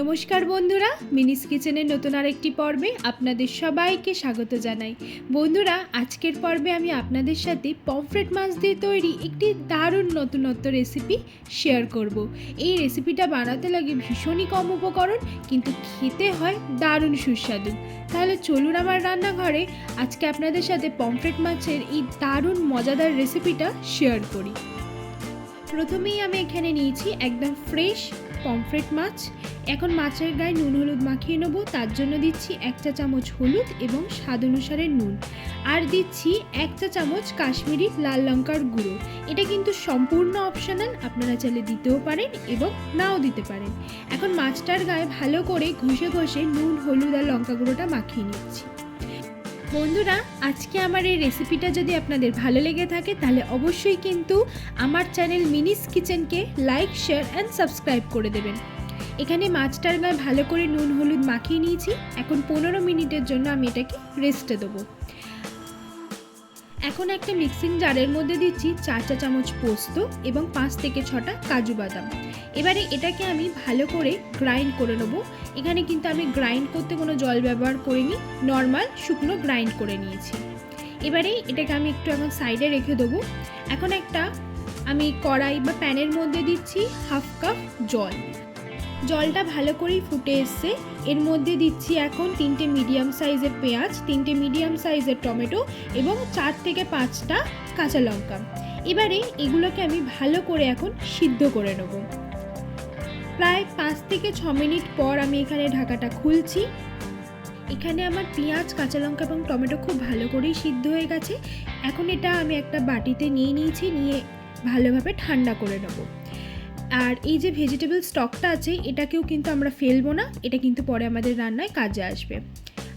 নমস্কার বন্ধুরা মিনিস কিচেনের নতুন আরেকটি পর্বে আপনাদের সবাইকে স্বাগত জানাই। বন্ধুরা, আজকের পর্বে আমি আপনাদের সাথে পমফ্রেট মাছ দিয়ে তৈরি একটি দারুণ নতুনত্ব রেসিপি শেয়ার করব। এই রেসিপিটা বানাতে লাগে ভীষণই কম উপকরণ, কিন্তু খেতে হয় দারুণ সুস্বাদু। তাহলে চলুন আমার রান্নাঘরে আজকে আপনাদের সাথে পমফ্রেট মাছের এই দারুণ মজাদার রেসিপিটা শেয়ার করি। প্রথমেই আমি এখানে নিয়েছি একদম ফ্রেশ পমফ্রেট মাছ। এখন মাছের গায়ে নুন হলুদ মাখিয়ে নেব, তার জন্য দিচ্ছি এক চা চামচ হলুদ এবং স্বাদ অনুসারে নুন। আর দিচ্ছি এক চা চামচ কাশ্মীরি লাল লঙ্কার গুঁড়ো। এটা কিন্তু সম্পূর্ণ অপশনাল আপনারা চাইলে দিতেও পারেন এবং নাও দিতে পারেন। এখন মাছটার গায়ে ভালো করে ঘষে ঘষে নুন, হলুদ আর লঙ্কা গুঁড়োটা মাখিয়ে নিচ্ছি। বন্ধুরা, আজকে আমার এই রেসিপিটা যদি আপনাদের ভালো লেগে থাকে, তাহলে অবশ্যই কিন্তু আমার চ্যানেল মিনিস কিচেনকে লাইক শেয়ার অ্যান্ড সাবস্ক্রাইব করে দেবেন। এখানে মাছটার গায়ে ভালো করে নুন, হলুদ মাখিয়ে নিয়েছি। এখন পনেরো মিনিটের জন্য আমি এটাকে রেস্টে দেবো। এখন একটা মিক্সিং জারের মধ্যে দিচ্ছি চার চা চামচ পোস্ত এবং পাঁচ থেকে ছটা কাজু বাদাম। এবারে এটাকে আমি ভালো করে গ্রাইন্ড করে নেব। এখানে কিন্তু আমি গ্রাইন্ড করতে কোনো জল ব্যবহার করিনি নর্মাল শুকনো গ্রাইন্ড করে নিয়েছি। এবারে এটাকে আমি একটু এখন সাইডে রেখে দেবো। এখন একটা আমি কড়াই বা প্যানের মধ্যে দিচ্ছি হাফ কাপ জল। জলটা ভালো করেই ফুটে এসছে। এর মধ্যে দিচ্ছি এখন তিনটে মিডিয়াম সাইজের পেঁয়াজ, তিনটে মিডিয়াম সাইজের টমেটো এবং চার থেকে পাঁচটা কাঁচা লঙ্কা। এবারে এগুলোকে আমি ভালো করে এখন সিদ্ধ করে নেব। প্রায় পাঁচ থেকে ছ মিনিট পর আমি এখানে ঢাকাটা খুলছি। এখানে আমার পেঁয়াজ, কাঁচা লঙ্কা এবং টমেটো খুব ভালো করেই সিদ্ধ হয়ে গেছে। এখন এটা আমি একটা বাটিতে নিয়ে নিয়েছি, নিয়ে ভালোভাবে ঠান্ডা করে নেব। আর এই যে ভেজিটেবল স্টকটা আছে, এটাকেও কিন্তু আমরা ফেলব না, এটা কিন্তু পরে আমাদের রান্নায় কাজে আসবে।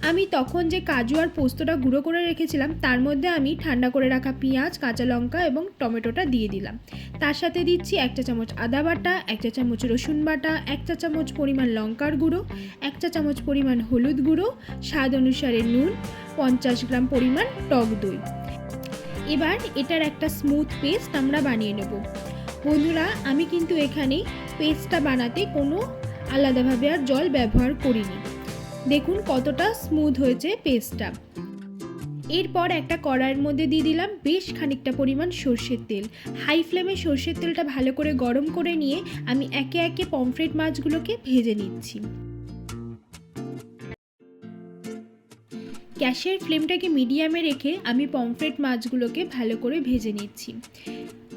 আমি তখন যে কাজু আর পোস্তটা গুঁড়ো করে রেখেছিলাম, তার মধ্যে আমি ঠান্ডা করে রাখা পেঁয়াজ, কাঁচা লঙ্কা এবং টমেটোটা দিয়ে দিলাম। তার সাথে দিচ্ছি এক চা চামচ আদা বাটা, এক চা চামচ রসুন বাটা, এক চা চামচ পরিমাণ লঙ্কার গুঁড়ো, এক চা চামচ পরিমাণ হলুদ গুঁড়ো, স্বাদ অনুসারে নুন, পঞ্চাশ গ্রাম পরিমাণ টক দই। এবার এটার একটা স্মুথ পেস্ট আমরা বানিয়ে নেব। বন্ধুরা, আমি কিন্তু এখানে পেস্টটা বানাতে কোনো আলাদাভাবে আর জল ব্যবহার করিনি। দেখুন কতটা স্মুথ হয়েছে পেস্টটা। এরপর একটা কড়াইয়ের মধ্যে দিয়ে দিলাম বেশ খানিকটা পরিমাণ সর্ষের তেল। হাই ফ্লেমে সর্ষের তেলটা ভালো করে গরম করে নিয়ে আমি একে একে পমফ্রেট মাছগুলোকে ভেজে নিচ্ছি। গ্যাসের ফ্লেমটাকে মিডিয়ামে রেখে আমি পমফ্রেট মাছগুলোকে ভালো করে ভেজে নিচ্ছি।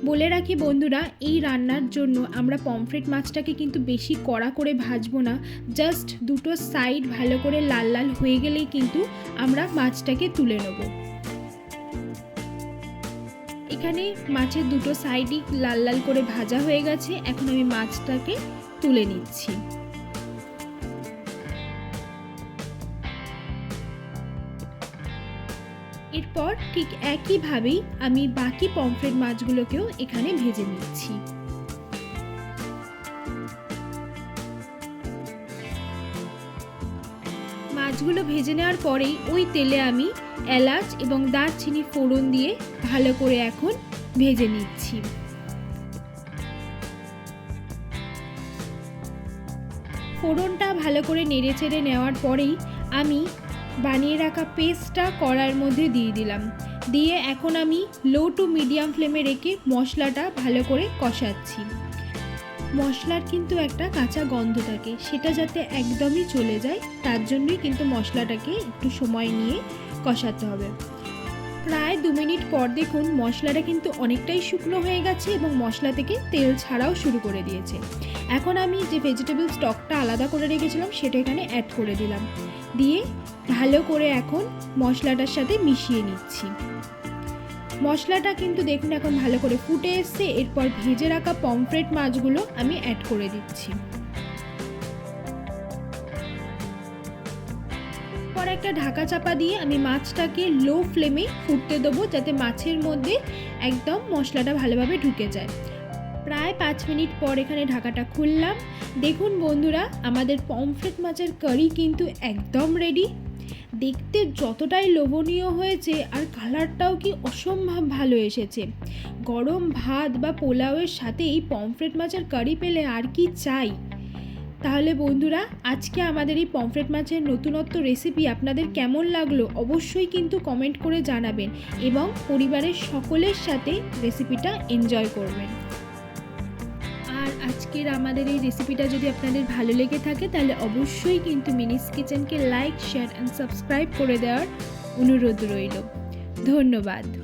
বলে রাখি বন্ধুরা, এই রান্নার জন্য আমরা পমফ্রেট মাছটাকে কিন্তু বেশি কড়া করে ভাজবো না। জাস্ট দুটো সাইড ভালো করে লাল লাল হয়ে গেলেই কিন্তু আমরা মাছটাকে তুলে নেব। এখানে মাছের দুটো সাইডই লাল লাল করে ভাজা হয়ে গেছে। এখন আমি মাছটাকে তুলে নিচ্ছি। এরপর ঠিক একইভাবেই আমি বাকি পমফ্রেট মাছগুলোকেও এখানে ভেজে নিচ্ছি। মাছগুলো ভেজে নেওয়ার পরেই ওই তেলে আমি এলাচ এবং দারচিনি ফোড়ন দিয়ে ভালো করে এখন ভেজে নিচ্ছি। ফোড়নটা ভালো করে নেড়ে চেড়ে নেওয়ার পরেই আমি বানিয়ে রাখা পেস্টটা কড়ার মধ্যে দিয়ে দিলাম। দিয়ে এখন আমি লো টু মিডিয়াম ফ্লেমে রেখে মশলাটা ভালো করে কষাচ্ছি। মশলার কিন্তু একটা কাঁচা গন্ধ থাকে, সেটা যাতে একদমই চলে যায়, তার জন্যই কিন্তু মশলাটাকে একটু সময় নিয়ে কষাতে হবে। প্রায় দু মিনিট পর দেখুন মশলাটা কিন্তু অনেকটাই শুকনো হয়ে গেছে এবং মশলা থেকে তেল ছাড়াও শুরু করে দিয়েছে। এখন আমি যে ভেজিটেবল স্টকটা আলাদা করে রেখেছিলাম, সেটা এখানে অ্যাড করে দিলাম। দিয়ে ভালো করে এখন মশলাটার সাথে মিশিয়ে নিচ্ছি। মশলাটা কিন্তু দেখুন এখন ভালো করে ফুটে এসছে, এরপর ভেজে রাখা পমফ্রেট মাছগুলো আমি অ্যাড করে দিচ্ছি। পর একটা ঢাকা চাপা দিয়ে আমি মাছটাকে লো ফ্লেমে ফুটতে দেবো, যাতে মাছের মধ্যে একদম মশলাটা ভালোভাবে ঢুকে যায়। প্রায় পাঁচ মিনিট পর এখানে ঢাকাটা খুললাম। দেখুন বন্ধুরা, আমাদের পমফ্রেট মাছের কারি কিন্তু একদম রেডি দেখতে যতটাই লোভনীয় হয়েছে, আর কালারটাও কি অসম্ভব ভালো এসেছে। গরম ভাত বা পোলাওয়ের সাথে এই পমফ্রেট মাছের কারি পেলে আর কি চাই? তাহলে বন্ধুরা, আজকে আমাদের এই পমফ্রেট মাছের নতুনত্ব রেসিপি আপনাদের কেমন লাগল অবশ্যই কিন্তু কমেন্ট করে জানাবেন এবং পরিবারের সকলের সাথে রেসিপিটা এনজয় করবেন। আজকের আমাদের এই রেসিপিটা যদি আপনাদের ভালো লেগে থাকে, তাহলে অবশ্যই কিন্তু মিনিস কিচেনকে লাইক শেয়ার অ্যান্ড সাবস্ক্রাইব করে দেওয়ার অনুরোধ রইল। ধন্যবাদ।